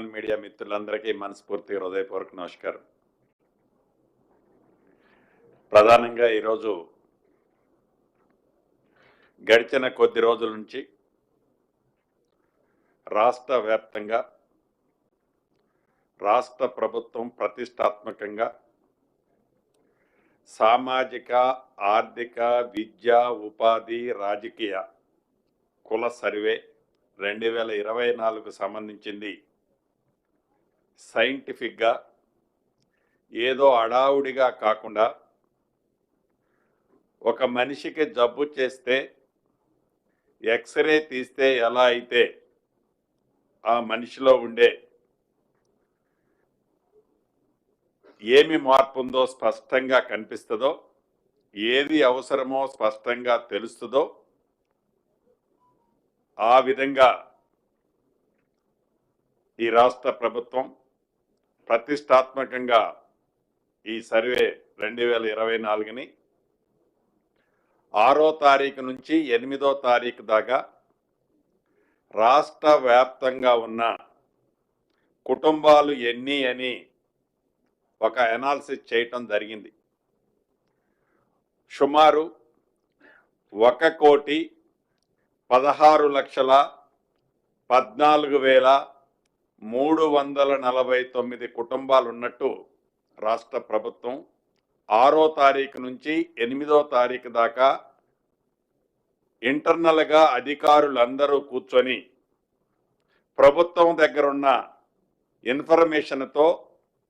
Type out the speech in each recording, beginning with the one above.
One media మిత్రులందరికీ మనస్ఫూర్తి హృదయపూర్వక నమస్కారం. ప్రధానంగా ఈరోజు గడిచిన కొద్ది రోజుల నుంచి రాష్ట్ర వ్యాప్తంగా రాష్ట్ర ప్రభుత్వం ప్రతిష్టాత్మకంగా సామాజిక ఆర్థిక విద్య ఉపాధి రాజకీయ కుల సర్వే రెండు వేల ఇరవై నాలుగు సంబంధించింది సైంటిఫిక్గా ఏదో అడావుడిగా కాకుండా ఒక మనిషికి జబ్బు చేస్తే ఎక్స్రే తీస్తే ఎలా అయితే ఆ మనిషిలో ఉండే ఏమి మార్పు ఉందో స్పష్టంగా కనిపిస్తుందో ఏది అవసరమో స్పష్టంగా తెలుస్తుందో ఆ విధంగా ఈ రాష్ట్ర ప్రభుత్వం ప్రతిష్టాత్మకంగా ఈ సర్వే రెండు వేల ఇరవై నాలుగుని ఆరో తారీఖు నుంచి ఎనిమిదో తారీఖు దాకా రాష్ట్ర వ్యాప్తంగా ఉన్న కుటుంబాలు ఎన్ని అని ఒక అనాలిసిస్ చేయటం జరిగింది. సుమారు ఒక కోటి పదహారు లక్షల పద్నాలుగు వేల మూడు వందల నలభై తొమ్మిది కుటుంబాలు ఉన్నట్టు రాష్ట్ర ప్రభుత్వం ఆరో తారీఖు నుంచి ఎనిమిదో తారీఖు దాకా ఇంటర్నల్గా అధికారులందరూ కూర్చొని ప్రభుత్వం దగ్గర ఉన్న ఇన్ఫర్మేషన్తో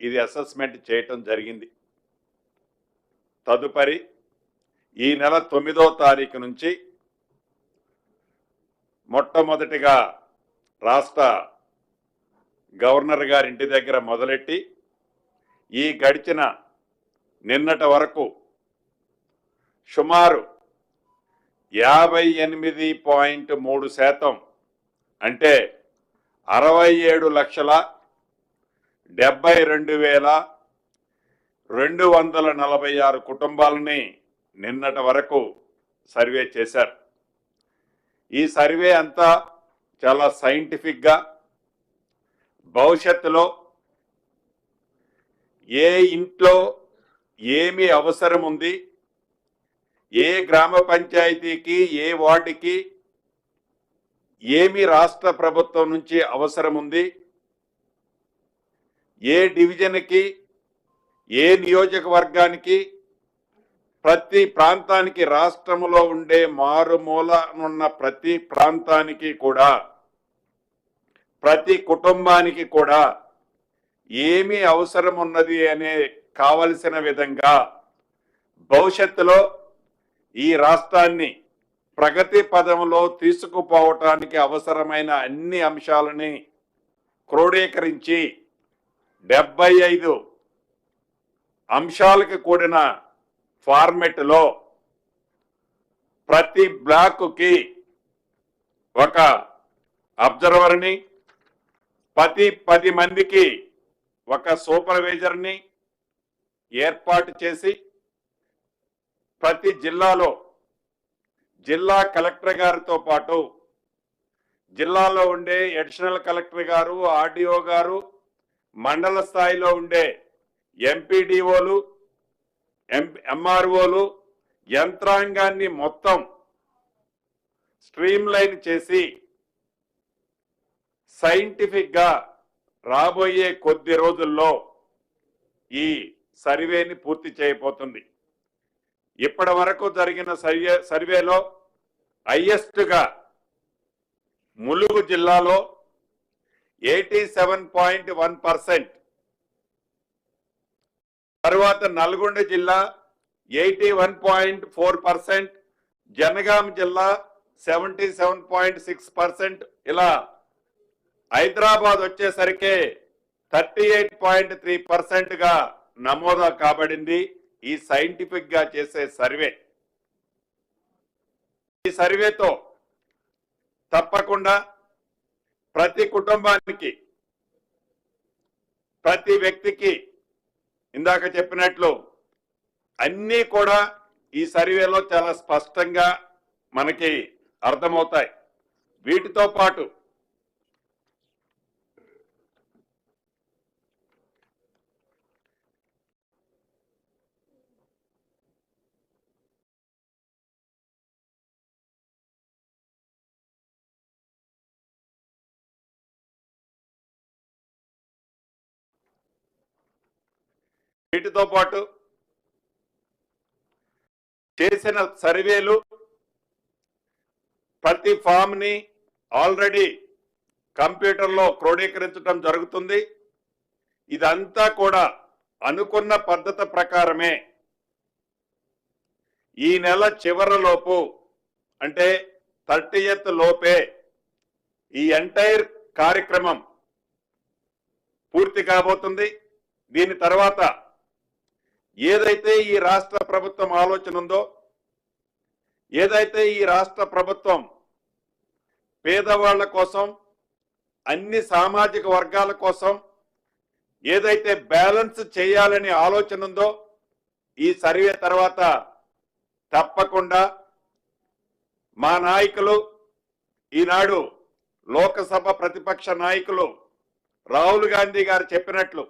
ఇది అసెస్మెంట్ చేయటం జరిగింది. తదుపరి ఈ నెల తొమ్మిదో తారీఖు నుంచి మొట్టమొదటిగా రాష్ట్ర గవర్నర్ గారి ఇంటి దగ్గర మొదలెట్టి ఈ గడిచిన నిన్నటి వరకు సుమారు యాభై ఎనిమిది పాయింట్ మూడు శాతం అంటే అరవై ఏడు లక్షల డెబ్బై రెండు వేల రెండు వందల నలభై ఆరు కుటుంబాలని నిన్నటి వరకు సర్వే చేశారు. ఈ సర్వే అంతా చాలా సైంటిఫిక్గా భవిష్యత్తులో ఏ ఇంట్లో ఏమి అవసరం ఉంది ఏ గ్రామ పంచాయతీకి ఏ వార్డుకి ఏమి రాష్ట్ర ప్రభుత్వం నుంచి అవసరం ఉంది ఏ డివిజన్కి ఏ నియోజకవర్గానికి ప్రతి ప్రాంతానికి రాష్ట్రంలో ఉండే మారుమూల ఉన్న ప్రతి ప్రాంతానికి కూడా ప్రతి కుటుంబానికి కూడా ఏమి అవసరం ఉన్నది అనే కావలసిన విధంగా భవిష్యత్తులో ఈ రాష్ట్రాన్ని ప్రగతి పదంలో తీసుకుపోవటానికి అవసరమైన అన్ని అంశాలని క్రోడీకరించి డెబ్బై ఐదు అంశాలకు కూడిన ఫార్మెట్లో ప్రతి బ్లాక్కి ఒక అబ్జర్వర్ని ప్రతి పది మందికి ఒక సూపర్వైజర్ని ఏర్పాటు చేసి ప్రతి జిల్లాలో జిల్లా కలెక్టర్ గారితో పాటు జిల్లాలో ఉండే అడిషనల్ కలెక్టర్ గారు ఆర్డీఓ గారు మండల స్థాయిలో ఉండే ఎంపీడీఓలు ఎంఆర్ఓలు యంత్రాంగాన్ని మొత్తం స్ట్రీమ్ లైన్ చేసి సైంటిఫిక్గా రాబోయే కొద్ది రోజుల్లో ఈ సర్వేని పూర్తి చేయబోతుంది. ఇప్పటి వరకు జరిగిన సర్వే సర్వేలో హయ్యెస్ట్గా ములుగు జిల్లాలో eighty seven point one percent తర్వాత నల్గొండ జిల్లా eighty one point four percent Jangaon జిల్లా seventy seven point six percent ఇలా హైదరాబాద్ వచ్చేసరికి థర్టీ ఎయిట్ పాయింట్ త్రీ పర్సెంట్గా నమోదు కాబడింది ఈ సైంటిఫిక్గా చేసే సర్వే. ఈ సర్వేతో తప్పకుండా ప్రతి కుటుంబానికి ప్రతి వ్యక్తికి ఇందాక చెప్పినట్లు అన్నీ కూడా ఈ సర్వేలో చాలా స్పష్టంగా మనకి అర్థమవుతాయి. వీటితో పాటు వీటితో పాటు చేసిన సర్వేలు ప్రతి ఫామ్ని ఆల్రెడీ కంప్యూటర్లో క్రోడీకరించడం జరుగుతుంది. ఇదంతా కూడా అనుకున్న పద్ధతి ప్రకారమే ఈ నెల చివరలోపు అంటే థర్టీయత్ లోపే ఈ ఎంటైర్ కార్యక్రమం పూర్తి కాబోతుంది. దీని తర్వాత ఏదైతే ఈ రాష్ట్ర ప్రభుత్వం ఆలోచన ఉందో ఏదైతే ఈ రాష్ట్ర ప్రభుత్వం పేదవాళ్ళ కోసం అన్ని సామాజిక వర్గాల కోసం ఏదైతే బ్యాలెన్స్ చేయాలని ఆలోచన ఉందో ఈ సర్వే తర్వాత తప్పకుండా మా నాయకులు ఈనాడు లోకసభ ప్రతిపక్ష నాయకులు రాహుల్ గాంధీ గారు చెప్పినట్లు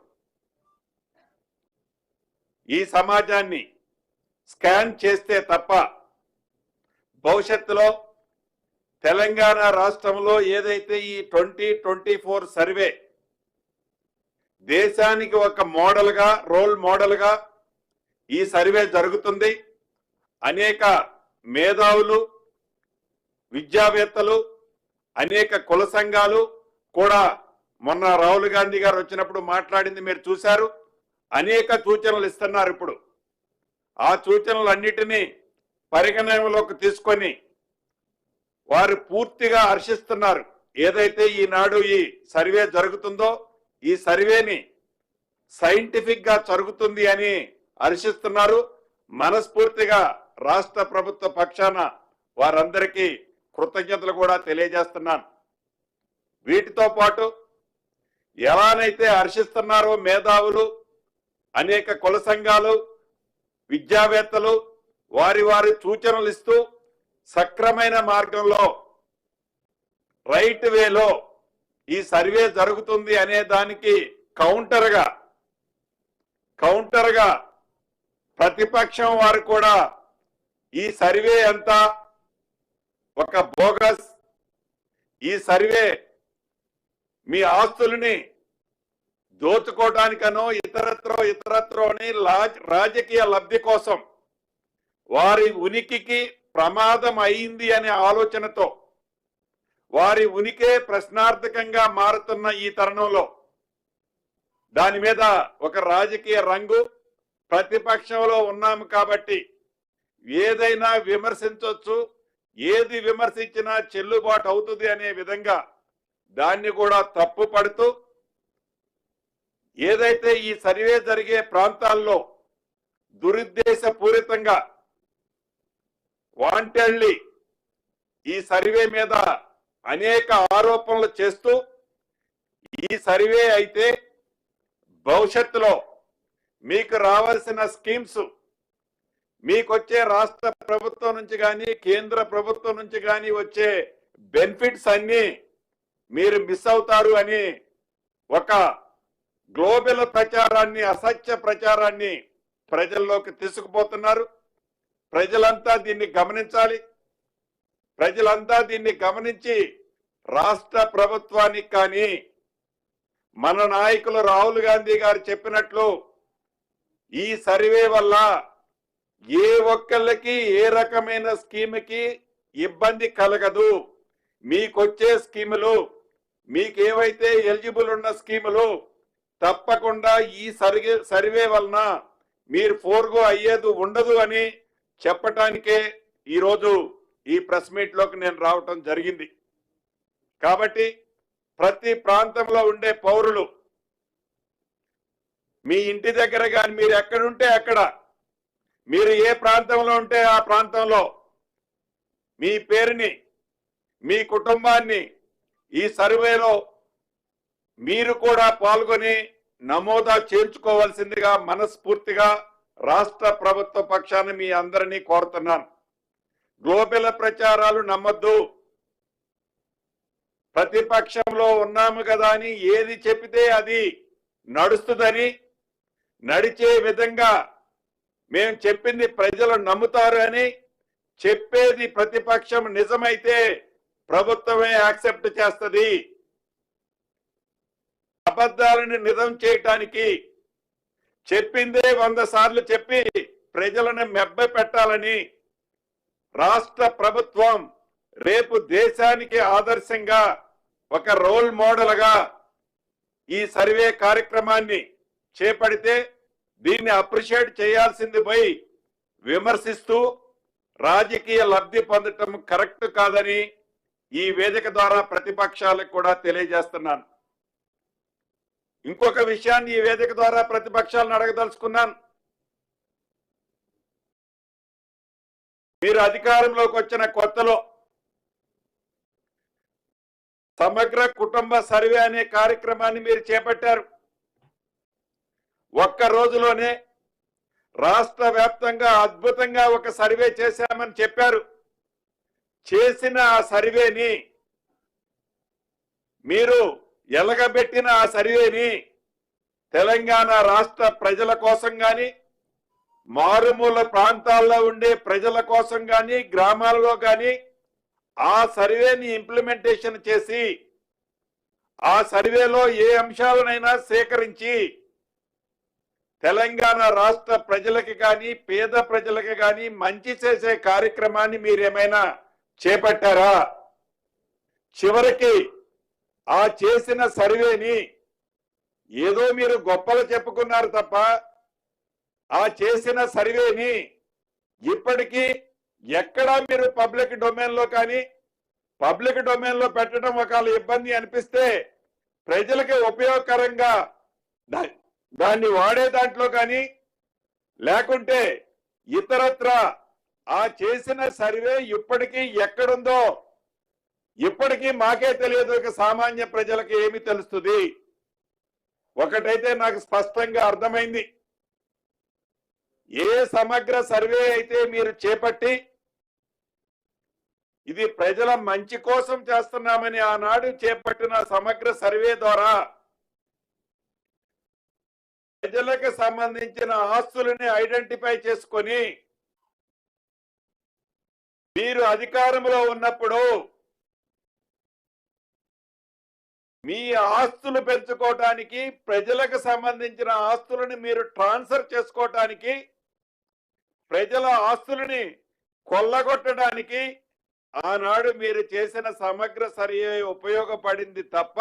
ఈ సమాజాన్ని స్కాన్ చేస్తే తప్ప భవిష్యత్తులో తెలంగాణ రాష్ట్రంలో ఏదైతే ఈ ట్వంటీ ట్వంటీ ఫోర్ సర్వే దేశానికి ఒక మోడల్గా రోల్ మోడల్గా ఈ సర్వే జరుగుతుంది అనేక మేధావులు విద్యావేత్తలు అనేక కుల సంఘాలు కూడా మొన్న రాహుల్ గాంధీ గారు వచ్చినప్పుడు మాట్లాడింది మీరు చూశారు. అనేక సూచనలు ఇస్తున్నారు ఇప్పుడు. ఆ సూచనలన్నిటినీ పరిగణనలోకి తీసుకొని వారు పూర్తిగా హర్షిస్తున్నారు. ఏదైతే ఈనాడు ఈ సర్వే జరుగుతుందో ఈ సర్వేని సైంటిఫిక్గా జరుగుతుంది అని హర్షిస్తున్నారు. మనస్ఫూర్తిగా రాష్ట్ర ప్రభుత్వ పక్షాన వారందరికీ కృతజ్ఞతలు కూడా తెలియజేస్తున్నాను. వీటితో పాటు ఎలానైతే హర్షిస్తున్నారో మేధావులు అనేక కుల సంఘాలు విద్యావేత్తలు వారి వారి సూచనలు ఇస్తూ సక్రమైన మార్గంలో రైట్ వేలో ఈ సర్వే జరుగుతుంది అనే దానికి కౌంటర్గా కౌంటర్గా ప్రతిపక్షం వారు కూడా ఈ సర్వే అంతా ఒక బోగస్. ఈ సర్వే మీ ఆస్తుల్ని దోచుకోవటానికనో ఇతరత్రో ఇతరత్రో అని లా- రాజకీయ లబ్ధి కోసం వారి ఉనికికి ప్రమాదం అయింది అనే ఆలోచనతో వారి ఉనికే ప్రశ్నార్థకంగా మారుతున్న ఈ తరుణంలో దాని మీద ఒక రాజకీయ రంగు ప్రతిపక్షంలో ఉన్నాము కాబట్టి ఏదైనా విమర్శించవచ్చు ఏది విమర్శించినా చెల్లుబాటు అవుతుంది అనే విధంగా దాన్ని కూడా తప్పు పడుతూ ఏదైతే ఈ సర్వే జరిగే ప్రాంతాల్లో దురుద్దేశపూరితంగా వాంటెళ్ళి ఈ సర్వే మీద అనేక ఆరోపణలు చేస్తూ ఈ సర్వే అయితే భవిష్యత్తులో మీకు రావాల్సిన స్కీమ్స్ మీకు వచ్చే రాష్ట్ర ప్రభుత్వం నుంచి కానీ కేంద్ర ప్రభుత్వం నుంచి కానీ వచ్చే బెనిఫిట్స్ అన్నీ మీరు మిస్ అవుతారు అని ఒక గ్లోబల్ ప్రచారాన్ని అసత్య ప్రచారాన్ని ప్రజల్లోకి తీసుకుపోతున్నారు. ప్రజలంతా దీన్ని గమనించాలి. ప్రజలంతా దీన్ని గమనించి రాష్ట్ర ప్రభుత్వానికి కానీ మన నాయకులు రాహుల్ గాంధీ గారు చెప్పినట్లు ఈ సర్వే వల్ల ఏ ఒక్కళ్ళకి ఏ రకమైన స్కీమ్కి ఇబ్బంది కలగదు. మీకొచ్చే స్కీములు మీకేవైతే ఎలిజిబుల్ ఉన్న స్కీములు తప్పకుండా ఈ సర్వే సర్వే వలన మీరు ఫోర్గో అయ్యేది ఉండదు అని చెప్పటానికే ఈరోజు ఈ ప్రెస్ మీట్లోకి నేను రావటం జరిగింది. కాబట్టి ప్రతి ప్రాంతంలో ఉండే పౌరులు మీ ఇంటి దగ్గర కానీ మీరు ఎక్కడుంటే అక్కడ మీరు ఏ ప్రాంతంలో ఉంటే ఆ ప్రాంతంలో మీ పేరుని మీ కుటుంబాన్ని ఈ సర్వేలో మీరు కూడా పాల్గొని నమోదా చేర్చుకోవాల్సిందిగా మనస్ఫూర్తిగా రాష్ట్ర ప్రభుత్వ పక్షాన్ని మీ అందరినీ కోరుతున్నాను. గ్లోబల్ ప్రచారాలు నమ్మద్దు. ప్రతిపక్షంలో ఉన్నాము కదా అని ఏది చెబితే అది నడుస్తుందని నడిచే విధంగా మేము చెప్పింది ప్రజలు నమ్ముతారు అని చెప్పేది ప్రతిపక్షం నిజమైతే ప్రభుత్వమే యాక్సెప్ట్ చేస్తుంది. అబద్ధాలను నిజం చేయటానికి చెప్పిందే వంద సార్లు చెప్పి ప్రజలను మెబ్బ పెట్టాలని రాష్ట్ర ప్రభుత్వం రేపు దేశానికి ఆదర్శంగా ఒక రోల్ మోడల్గా ఈ సర్వే కార్యక్రమాన్ని చేపడితే దీన్ని అప్రిషియేట్ చేయాల్సింది పోయి విమర్శిస్తూ రాజకీయ లబ్ధి పొందటం కరెక్ట్ కాదని ఈ వేదిక ద్వారా ప్రతిపక్షాలకు కూడా తెలియజేస్తున్నాను. ఇంకొక విషయాన్ని ఈ వేదిక ద్వారా ప్రతిపక్షాలను అడగదలుచుకున్నాను. మీరు అధికారంలోకి వచ్చిన కొత్తలో సమగ్ర కుటుంబ సర్వే అనే కార్యక్రమాన్ని మీరు చేపట్టారు. ఒక్క రోజులోనే రాష్ట్ర వ్యాప్తంగా అద్భుతంగా ఒక సర్వే చేశామని చెప్పారు. చేసిన ఆ సర్వేని మీరు ఎలగబెట్టిన ఆ సర్వేని తెలంగాణ రాష్ట్ర ప్రజల కోసం గాని మారుమూల ప్రాంతాల్లో ఉండే ప్రజల కోసం గాని గ్రామాల్లో గాని ఆ సర్వేని ఇంప్లిమెంటేషన్ చేసి ఆ సర్వేలో ఏ అంశాలనైనా సేకరించి తెలంగాణ రాష్ట్ర ప్రజలకి కానీ పేద ప్రజలకి కానీ మంచి చేసే కార్యక్రమాన్ని మీరేమైనా చేపట్టారా? చివరికి ఆ చేసిన సర్వేని ఏదో మీరు గొప్పలు చెప్పుకున్నారు తప్ప ఆ చేసిన సర్వేని ఇప్పటికీ ఎక్కడా మీరు పబ్లిక్ డొమైన్లో కానీ పబ్లిక్ డొమైన్లో పెట్టడం ఒకవేళ ఇబ్బంది అనిపిస్తే ప్రజలకి ఉపయోగకరంగా దాన్ని వాడే దాంట్లో కానీ లేకుంటే ఇతరత్ర ఆ చేసిన సర్వే ఇప్పటికీ ఎక్కడుందో ఇప్పటికీ మాకే తెలియదు సామాన్య ప్రజలకు ఏమి తెలుస్తుంది. ఒకటైతే నాకు స్పష్టంగా అర్థమైంది. ఏ సమగ్ర సర్వే అయితే మీరు చేపట్టి ఇది ప్రజల మంచి కోసం చేస్తున్నామని ఆనాడు చేపట్టిన సమగ్ర సర్వే ద్వారా ప్రజలకు సంబంధించిన ఆస్తులని ఐడెంటిఫై చేసుకొని మీరు అధికారంలో ఉన్నప్పుడు మీ ఆస్తులు పెంచుకోవటానికి ప్రజలకు సంబంధించిన ఆస్తులను మీరు ట్రాన్స్ఫర్ చేసుకోవటానికి ప్రజల ఆస్తులని కొల్లగొట్టడానికి ఆనాడు మీరు చేసిన సమగ్ర సర్వే ఉపయోగపడింది తప్ప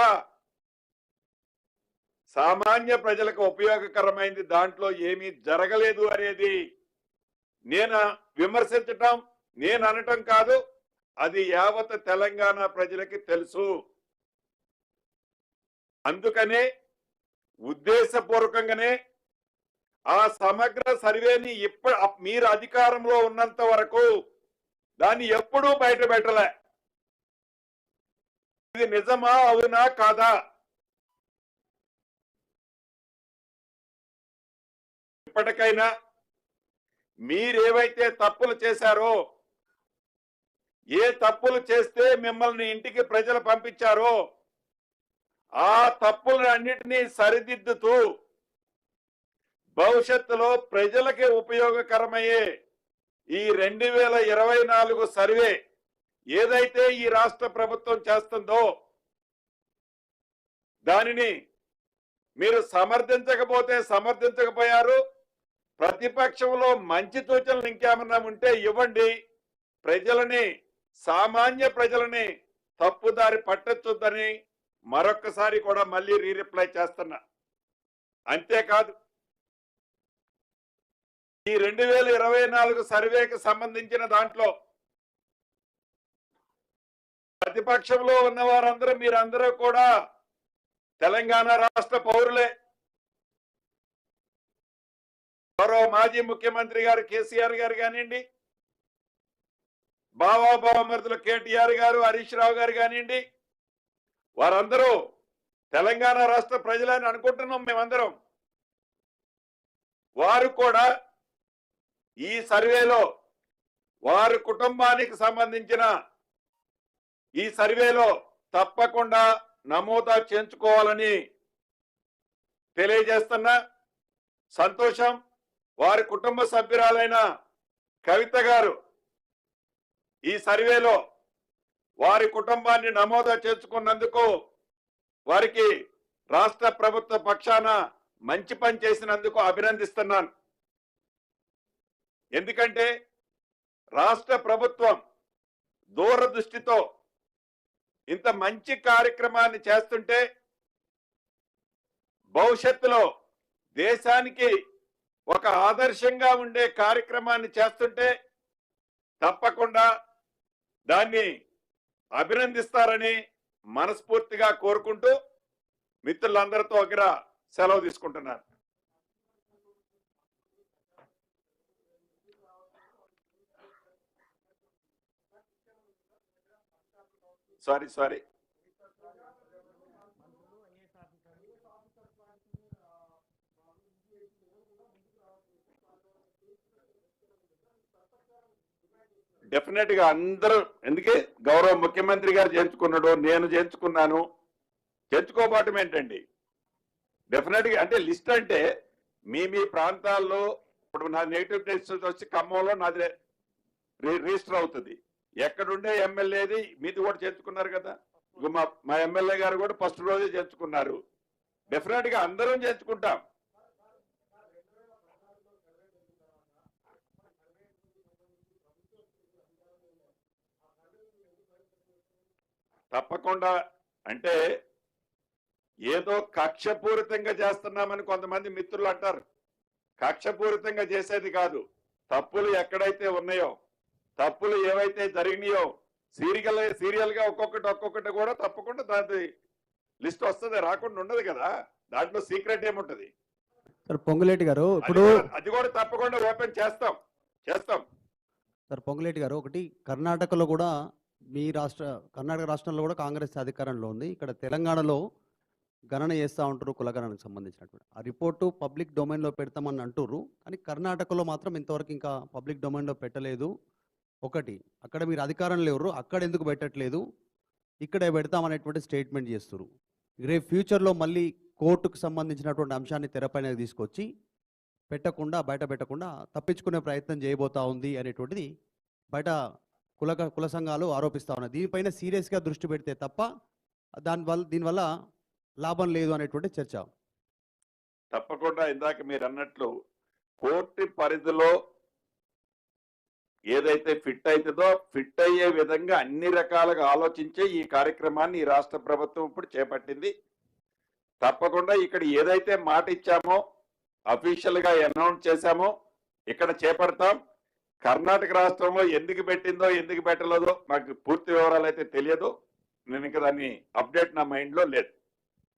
సామాన్య ప్రజలకు ఉపయోగకరమైంది దాంట్లో ఏమీ జరగలేదు అనేది నేను విమర్శించటం నేను అనటం కాదు అది యావత్ తెలంగాణ ప్రజలకి తెలుసు. అందుకనే ఉద్దేశపూర్వకంగానే ఆ సమగ్ర సర్వేని ఇప్పుడు మీరు అధికారంలో ఉన్నంత వరకు దాన్ని ఎప్పుడూ బయట పెట్టలే. ఇది నిజమా అవునా కాదా? ఇప్పటికైనా మీరేవైతే తప్పులు చేశారో ఏ తప్పులు చేస్తే మిమ్మల్ని ఇంటికి ప్రజలు పంపించారో ఆ తప్పులన్నిటినీ సరిదిద్దుతూ భవిష్యత్తులో ప్రజలకి ఉపయోగకరమయ్యే ఈ రెండు వేల ఇరవై నాలుగు సర్వే ఏదైతే ఈ రాష్ట్ర ప్రభుత్వం చేస్తుందో దానిని మీరు సమర్థించకపోతే సమర్థించకపోయారు. ప్రతిపక్షంలో మంచి సూచనలు ఇంకేమన్నా ఉంటే ఇవ్వండి. ప్రజలని సామాన్య ప్రజలని తప్పుదారి పట్టొచ్చుద్దని మరొక్కసారి కూడా మళ్ళీ రీ రిప్లై చేస్తున్నా. అంతేకాదు ఈ రెండు వేల ఇరవై నాలుగు సర్వేకి సంబంధించిన దాంట్లో ప్రతిపక్షంలో ఉన్న వారందరూ మీరందరూ కూడా తెలంగాణ రాష్ట్ర పౌరులే. మరో మాజీ ముఖ్యమంత్రి గారు కేసీఆర్ గారు కానివ్వండి బావాబావమరుదులు కేటీఆర్ గారు హరీష్ రావు గారు కానివ్వండి వారందరూ తెలంగాణ రాష్ట్ర ప్రజలని అనుకుంటున్నాం మేమందరం. వారు కూడా ఈ సర్వేలో వారి కుటుంబానికి సంబంధించిన ఈ సర్వేలో తప్పకుండా నమోదా చేయించుకోవాలని తెలియజేస్తున్న సంతోషం. వారి కుటుంబ సభ్యురాలైన కవిత గారు ఈ సర్వేలో వారి కుటుంబాన్ని నమోదు చేసుకున్నందుకు వారికి రాష్ట్ర ప్రభుత్వ పక్షాన మంచి పని చేసినందుకు అభినందిస్తున్నాను. ఎందుకంటే రాష్ట్ర ప్రభుత్వం దూరదృష్టితో ఇంత మంచి కార్యక్రమాన్ని చేస్తుంటే భవిష్యత్తులో దేశానికి ఒక ఆదర్శంగా ఉండే కార్యక్రమాన్ని చేస్తుంటే తప్పకుండా దాన్ని అభినందిస్తారని మనస్ఫూర్తిగా కోరుకుంటూ మిత్రులందరితో దగ్గర సెలవు తీసుకుంటున్నారు సారీ సారీ. డెఫినెట్గా అందరూ ఎందుకే గౌరవ ముఖ్యమంత్రి గారు చేర్చుకున్నాడు నేను చేర్చుకున్నాను చేర్చుకోబోవటం ఏంటండి? డెఫినెట్గా అంటే లిస్ట్ అంటే మీ మీ ప్రాంతాల్లో ఇప్పుడు నా నెగిటివ్ ప్లేస్ వచ్చి ఖమ్మంలో నాది రి- రిజిస్టర్ అవుతుంది. ఎక్కడుండే ఎమ్మెల్యేది మీది కూడా చేర్చుకున్నారు కదా? మా మా ఎమ్మెల్యే గారు కూడా ఫస్ట్ రోజే చేర్చుకున్నారు డెఫినెట్గా అందరం చేర్చుకుంటాం తప్పకుండా. అంటే ఏదో కక్షపూరితంగా చేస్తున్నామని కొంతమంది మిత్రులు అంటారు. కక్షపూరితంగా చేసేది కాదు. తప్పులు ఎక్కడైతే ఉన్నాయో తప్పులు ఏవైతే జరిగినాయో సీరియల్ సీరియల్గా ఒక్కొక్కటి ఒక్కొక్కటి కూడా తప్పకుండా దాని లిస్ట్ వస్తుంది రాకుండా ఉండదు కదా. దాంట్లో సీక్రెట్ ఏముంటది? సార్ పొంగులేటి గారు ఇప్పుడు అది కూడా తప్పకుండా ఓపెన్ చేస్తాం చేస్తాం. సార్ పొంగులేటి గారు ఒకటి కర్ణాటకలో కూడా మీ రాష్ట్ర కర్ణాటక రాష్ట్రంలో కూడా కాంగ్రెస్ అధికారంలో ఉంది. ఇక్కడ తెలంగాణలో గణన చేస్తూ ఉంటారు కులగణనకు సంబంధించినటువంటి. ఆ రిపోర్టు పబ్లిక్ డొమైన్లో పెడతామని అంటుర్రు. కానీ కర్ణాటకలో మాత్రం ఇంతవరకు ఇంకా పబ్లిక్ డొమైన్లో పెట్టలేదు. ఒకటి అక్కడ మీరు అధికారం లేవరు అక్కడ ఎందుకు పెట్టట్లేదు? ఇక్కడే పెడతామనేటువంటి స్టేట్మెంట్ చేస్తారు రేపు ఫ్యూచర్లో మళ్ళీ కోర్టుకు సంబంధించినటువంటి అంశాన్ని తెరపైన తీసుకొచ్చి పెట్టకుండా బయట పెట్టకుండా తప్పించుకునే ప్రయత్నం చేయబోతా ఉంది అనేటువంటిది బయట కుల కుల సంఘాలు ఆరోపిస్తా ఉన్నాయి. దీనిపైన సీరియస్గా దృష్టి పెడితే తప్ప దానివల్ల దీనివల్ల లాభం లేదు అనేటువంటి చర్చ. తప్పకుండా ఇందాక మీరు అన్నట్లు కోర్టు పరిధిలో ఏదైతే ఫిట్ అవుతుందో ఫిట్ అయ్యే విధంగా అన్ని రకాలుగా ఆలోచించే ఈ కార్యక్రమాన్ని ఈ రాష్ట్ర ప్రభుత్వం ఇప్పుడు చేపట్టింది. తప్పకుండా ఇక్కడ ఏదైతే మాట ఇచ్చామో అఫీషియల్గా అనౌన్స్ చేశామో ఇక్కడ చేపడతాం. కర్ణాటక రాష్ట్రంలో ఎందుకు పెట్టిందో ఎందుకు పెట్టలేదో నాకు పూర్తి వివరాలు అయితే తెలియదు. నేను ఇంకా దాన్ని అప్డేట్ నా మైండ్లో లేదు.